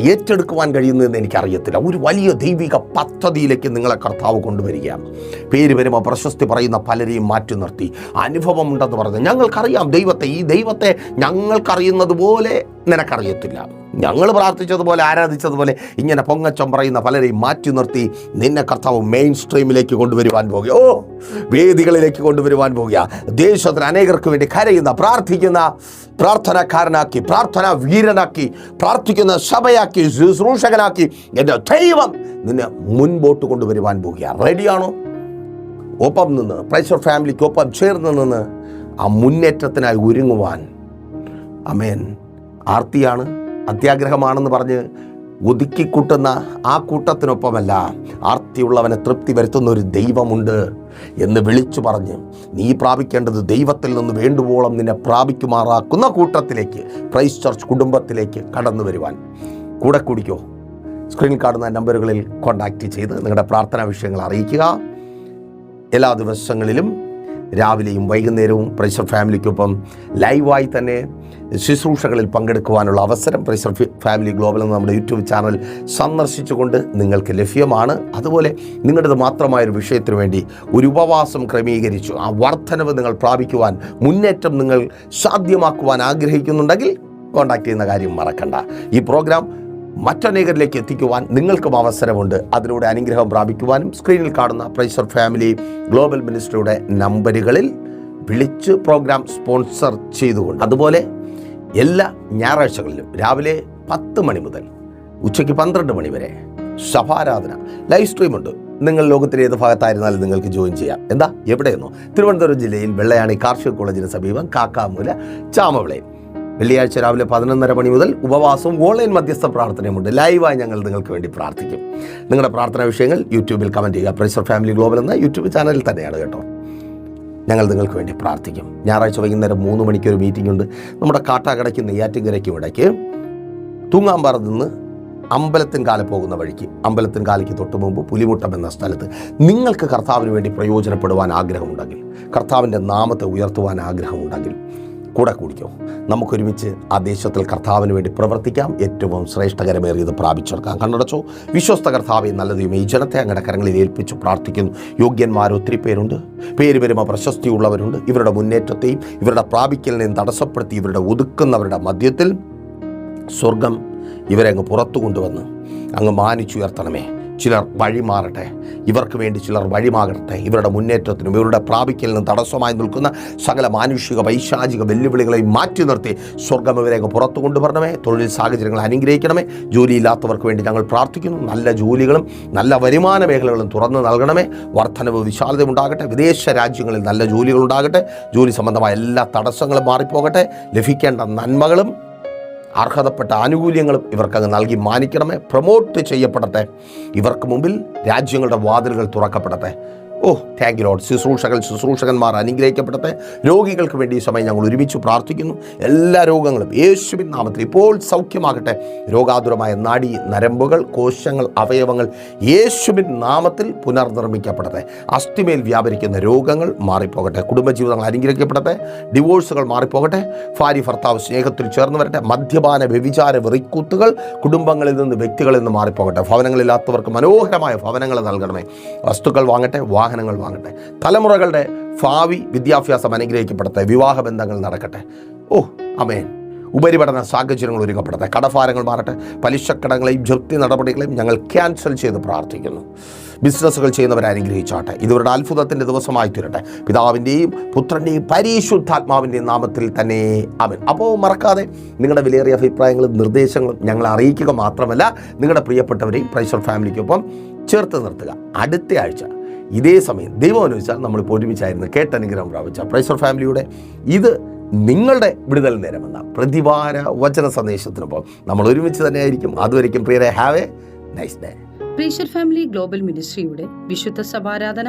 ഏറ്റെടുക്കുവാൻ കഴിയുന്നതെന്ന് എനിക്കറിയത്തില്ല. ഒരു വലിയ ദൈവിക പദ്ധതിയിലേക്ക് നിങ്ങളെ കർത്താവ് കൊണ്ടുവരികയാണ്. പേര് വരുമ്പോൾ പ്രശസ്തി പറയുന്ന പലരെയും മാറ്റി നിർത്തി. അനുഭവം ഉണ്ടെന്ന് പറഞ്ഞ്. ഞങ്ങൾക്കറിയാം ദൈവത്തെ. ഈ ദൈവത്തെ ഞങ്ങൾക്കറിയുന്നത് പോലെ നിനക്കറിയത്തില്ല. ഞങ്ങൾ പ്രാർത്ഥിച്ചതുപോലെ ആരാധിച്ചതുപോലെ ഇങ്ങനെ പൊങ്ങച്ചം പറയുന്ന പലരെയും മാറ്റി നിർത്തി നിന്നെ കർത്താവ് മെയിൻ സ്ട്രീമിലേക്ക് കൊണ്ടുവരുവാൻ പോകുക. ഓ വേദികളിലേക്ക് കൊണ്ടുവരുവാൻ പോകുക. ദേശത്തിന് അനേകർക്ക് വേണ്ടി കരയുന്ന പ്രാർത്ഥിക്കുന്ന പ്രാർത്ഥനക്കാരനാക്കി പ്രാർത്ഥന വീരനാക്കി പ്രാർത്ഥിക്കുന്ന സഭയാക്കി ശുശ്രൂഷകനാക്കി എന്റെ ദൈവം നിന്നെ മുൻപോട്ട് കൊണ്ടുവരുവാൻ പോകുക. റെഡിയാണോ ഒപ്പം നിന്ന് പ്രൈസർ ഫാമിലിക്ക് ഒപ്പം ചേർന്ന് നിന്ന് ആ മുന്നേറ്റത്തിനായി ഒരുങ്ങുവാൻ. അമേൻ ആർത്തിയാണ്? അത്യാഗ്രഹമാണെന്ന് പറഞ്ഞ് ഒതുക്കിക്കൂട്ടുന്ന ആ കൂട്ടത്തിനൊപ്പമല്ല ആർത്തിയുള്ളവനെ തൃപ്തി വരുത്തുന്ന ഒരു ദൈവമുണ്ട് എന്ന് വിളിച്ചു പറഞ്ഞ് നീ പ്രാപിക്കേണ്ടത് ദൈവത്തിൽ നിന്ന് വേണ്ടുവോളം നിന്നെ പ്രാപിക്കുമാറാക്കുന്ന കൂട്ടത്തിലേക്ക് പ്രൈസ് ചർച്ച് കുടുംബത്തിലേക്ക് കടന്നു വരുവാൻ. കൂടെ കുടിക്കോ. സ്ക്രീനിൽ കാണുന്ന നമ്പറുകളിൽ കോൺടാക്റ്റ് ചെയ്ത് നിങ്ങളുടെ പ്രാർത്ഥനാ വിഷയങ്ങൾ അറിയിക്കുക. എല്ലാ ദിവസങ്ങളിലും രാവിലെയും വൈകുന്നേരവും പ്രൈസർ ഫാമിലിക്കൊപ്പം ലൈവായി തന്നെ ശുശ്രൂഷകളിൽ പങ്കെടുക്കുവാനുള്ള അവസരം പ്രൈസർ ഫാമിലി ഗ്ലോബൽ എന്ന നമ്മുടെ യൂട്യൂബ് ചാനൽ സന്ദർശിച്ചുകൊണ്ട് നിങ്ങൾക്ക് ലഭ്യമാണ്. അതുപോലെ നിങ്ങളുടേത് മാത്രമായൊരു വിഷയത്തിനു വേണ്ടി ഒരു ഉപവാസം ക്രമീകരിച്ചു. ആ വർധനവ് നിങ്ങൾ പ്രാപിക്കുവാൻ മുന്നേറ്റം നിങ്ങൾ സാധ്യമാക്കുവാൻ ആഗ്രഹിക്കുന്നുണ്ടെങ്കിൽ കോൺടാക്ട് ചെയ്യുന്ന കാര്യം മറക്കണ്ട. ഈ പ്രോഗ്രാം മറ്റനേകരിലേക്ക് എത്തിക്കുവാൻ നിങ്ങൾക്കും അവസരമുണ്ട്. അതിലൂടെ അനുഗ്രഹം പ്രാപിക്കുവാനും സ്ക്രീനിൽ കാണുന്ന പ്രൈസർ ഫാമിലി ഗ്ലോബൽ മിനിസ്റ്ററിയുടെ നമ്പറുകളിൽ വിളിച്ച് പ്രോഗ്രാം സ്പോൺസർ ചെയ്തുകൊണ്ട് അതുപോലെ എല്ലാ ഞായറാഴ്ചകളിലും രാവിലെ പത്ത് മണി മുതൽ ഉച്ചയ്ക്ക് പന്ത്രണ്ട് മണി വരെ സഭാരാധന ലൈവ് സ്ട്രീമുണ്ട്. നിങ്ങൾ ലോകത്തിലെ ഏത് ഭാഗത്തായിരുന്നാലും നിങ്ങൾക്ക് ജോയിൻ ചെയ്യാം. എന്താ? എവിടെയെന്നോ. തിരുവനന്തപുരം ജില്ലയിൽ വെള്ളയാണി കാർഷിക കോളേജിന് സമീപം കാക്കാമൂല ചാമവിളയിൽ. വെള്ളിയാഴ്ച രാവിലെ പതിനൊന്നര മണി മുതൽ ഉപവാസവും ഓൺലൈൻ മധ്യസ്ഥ പ്രാർത്ഥനയുമുണ്ട്. ലൈവായി ഞങ്ങൾ നിങ്ങൾക്ക് വേണ്ടി പ്രാർത്ഥിക്കും. നിങ്ങളുടെ പ്രാർത്ഥനാ വിഷയങ്ങൾ യൂട്യൂബിൽ കമന്റ് ചെയ്യുക. പ്രൈസർ ഫാമിലി ഗ്ലോബൽ എന്ന യൂട്യൂബ് ചാനലിൽ തന്നെയാണ് കേട്ടോ. ഞങ്ങൾ നിങ്ങൾക്ക് വേണ്ടി പ്രാർത്ഥിക്കും. ഞായറാഴ്ച വൈകുന്നേരം മൂന്ന് മണിക്ക് ഒരു മീറ്റിംഗ് ഉണ്ട്. നമ്മുടെ കാട്ടാക്കടയ്ക്കും നെയ്യാറ്റിൻകരയ്ക്കും ഇടയ്ക്ക് തൂങ്ങാമ്പാറ നിന്ന് അമ്പലത്തിൻ കാല പോകുന്ന വഴിക്ക് അമ്പലത്തിൻ കാലയ്ക്ക് തൊട്ട് മുമ്പ് പുലിമുട്ടം എന്ന സ്ഥലത്ത് നിങ്ങൾക്ക് കർത്താവിന് വേണ്ടി പ്രയോജനപ്പെടുവാൻ ആഗ്രഹമുണ്ടെങ്കിൽ കർത്താവിന്റെ നാമത്തെ ഉയർത്തുവാൻ ആഗ്രഹമുണ്ടെങ്കിൽ കൂടെ കൂടിക്കോ. നമുക്കൊരുമിച്ച് ആ ദേശത്തിൽ കർത്താവിന് വേണ്ടി പ്രവർത്തിക്കാം. ഏറ്റവും ശ്രേഷ്ഠകരമേറിയത് പ്രാപിച്ചെടുക്കാം. കണ്ണടച്ചോ. വിശ്വസ്ത കർത്താവെ നല്ലതും ഈ ജനത്തെ അങ്ങയുടെ കരങ്ങളിൽ ഏൽപ്പിച്ചു പ്രാർത്ഥിക്കുന്നു. യോഗ്യന്മാർ ഒത്തിരി പേരുണ്ട്. പേര് വരുമ പ്രശസ്തിയുള്ളവരുണ്ട്. ഇവരുടെ മുന്നേറ്റത്തെയും ഇവരുടെ പ്രാപിക്കലിനെയും തടസ്സപ്പെടുത്തി ഇവരുടെ ഒതുക്കുന്നവരുടെ മധ്യത്തിൽ സ്വർഗം ഇവരെ അങ്ങ് പുറത്തു കൊണ്ടുവന്ന് അങ്ങ് മാനിച്ചുയർത്തണമേ. ചിലർ വഴിമാറട്ടെ. ഇവർക്ക് വേണ്ടി ചിലർ വഴിമാകട്ടെ. ഇവരുടെ മുന്നേറ്റത്തിനും ഇവരുടെ പ്രാപിക്കലിനും തടസ്സമായി നിൽക്കുന്ന സകല മാനുഷിക വൈശാചിക വെല്ലുവിളികളെ മാറ്റി നിർത്തി സ്വർഗം ഇവരെയൊക്കെ പുറത്തു കൊണ്ടുവരണമേ. തൊഴിൽ സാഹചര്യങ്ങൾ അനുഗ്രഹിക്കണമേ. ജോലിയില്ലാത്തവർക്ക് വേണ്ടി ഞങ്ങൾ പ്രാർത്ഥിക്കുന്നു. നല്ല ജോലികളും നല്ല വരുമാന മേഖലകളും തുറന്നു നൽകണമേ. വർധനവ് വിശാലത ഉണ്ടാകട്ടെ. വിദേശ രാജ്യങ്ങളിൽ നല്ല ജോലികൾ ഉണ്ടാകട്ടെ. ജോലി സംബന്ധമായ എല്ലാ തടസ്സങ്ങളും മാറിപ്പോകട്ടെ. ലഭിക്കേണ്ട നന്മകളും അർഹതപ്പെട്ട ആനുകൂല്യങ്ങളും ഇവർക്കങ്ങ് നൽകി മാനിക്കണമേ. പ്രൊമോട്ട് ചെയ്യപ്പെടട്ടെ. ഇവർക്ക് മുമ്പിൽ രാജ്യങ്ങളുടെ വാതിലുകൾ തുറക്കപ്പെടട്ടെ. ഓ താങ്ക് യു ലോഡ് ശുശ്രൂഷകൾ ശുശ്രൂഷകന്മാർ അനുഗ്രഹിക്കപ്പെടട്ടെ രോഗികൾക്ക് വേണ്ടി ഈ സമയം ഞങ്ങൾ ഒരുമിച്ച് പ്രാർത്ഥിക്കുന്നു. എല്ലാ രോഗങ്ങളും യേശുവിൻ നാമത്തിൽ ഇപ്പോൾ സൗഖ്യമാകട്ടെ. രോഗാതുരമായ നാടി നരമ്പുകൾ കോശങ്ങൾ അവയവങ്ങൾ യേശുവിൻ നാമത്തിൽ പുനർനിർമ്മിക്കപ്പെടട്ടെ. അസ്ഥിമേൽ വ്യാപരിക്കുന്ന രോഗങ്ങൾ മാറിപ്പോകട്ടെ. കുടുംബജീവിതങ്ങൾ അനുഗ്രഹിക്കപ്പെടട്ടെ. ഡിവോഴ്സുകൾ മാറിപ്പോകട്ടെ. ഭാര്യ ഭർത്താവ് സ്നേഹത്തിൽ ചേർന്ന് വരട്ടെ. മദ്യപാന വ്യഭിചാര വെറിക്കൂത്തുകൾ കുടുംബങ്ങളിൽ നിന്ന് വ്യക്തികളിൽ നിന്ന് മാറിപ്പോകട്ടെ. ഭവനങ്ങളില്ലാത്തവർക്ക് മനോഹരമായ ഭവനങ്ങൾ നൽകണമേ. വസ്തുക്കൾ വാങ്ങട്ടെ. വാഹനങ്ങൾ വാങ്ങട്ടെ. തലമുറകളുടെ ഭാവി വിദ്യാഭ്യാസം അനുഗ്രഹിക്കപ്പെടട്ടെ. വിവാഹ ബന്ധങ്ങൾ നടക്കട്ടെ. ഓ അമേൻ ഉപരിപഠന സാഹചര്യങ്ങൾ ഒരുക്കപ്പെടട്ടെ. കടഭാരങ്ങൾ മാറട്ടെ. പലിശക്കടങ്ങളെയും ജപ്തി നടപടികളെയും ഞങ്ങൾ ക്യാൻസൽ ചെയ്ത് പ്രാർത്ഥിക്കുന്നു. ബിസിനസ്സുകൾ ചെയ്യുന്നവരെ അനുഗ്രഹിച്ചാട്ടെ. ഇതുവരുടെ അത്ഭുതത്തിന്റെ ദിവസമായി തീരട്ടെ. പിതാവിന്റെയും പുത്രന്റെയും പരിശുദ്ധാത്മാവിന്റെയും നാമത്തിൽ തന്നെ അവൻ അപ്പോൾ മറക്കാതെ നിങ്ങളുടെ വിലയേറിയ അഭിപ്രായങ്ങളും നിർദ്ദേശങ്ങളും ഞങ്ങൾ അറിയിക്കുക മാത്രമല്ല നിങ്ങളുടെ പ്രിയപ്പെട്ടവരെയും പ്രൈസർ ഫാമിലിക്കൊപ്പം ചേർത്ത് നിർത്തുക. അടുത്ത ആഴ്ച ഇതേ സമയം ദൈവം അനുവദിച്ചാൽ നമ്മളിപ്പോൾ ഒരുമിച്ചായിരുന്നു കേട്ടനുഗ്രഹം പ്രാപിച്ച പ്രൈസർ ഫാമിലിയുടെ ഇത് നിങ്ങളുടെ വിടുതൽ നേരമെന്ന പ്രതിവാര വചന സന്ദേശത്തിനൊപ്പം നമ്മൾ ഒരുമിച്ച് തന്നെ ആയിരിക്കും അതുവരെയും പ്രിയരെ have a nice day pressure family global മിനിസ്ട്രിയുടെ വിശുദ്ധ സഭാരാധന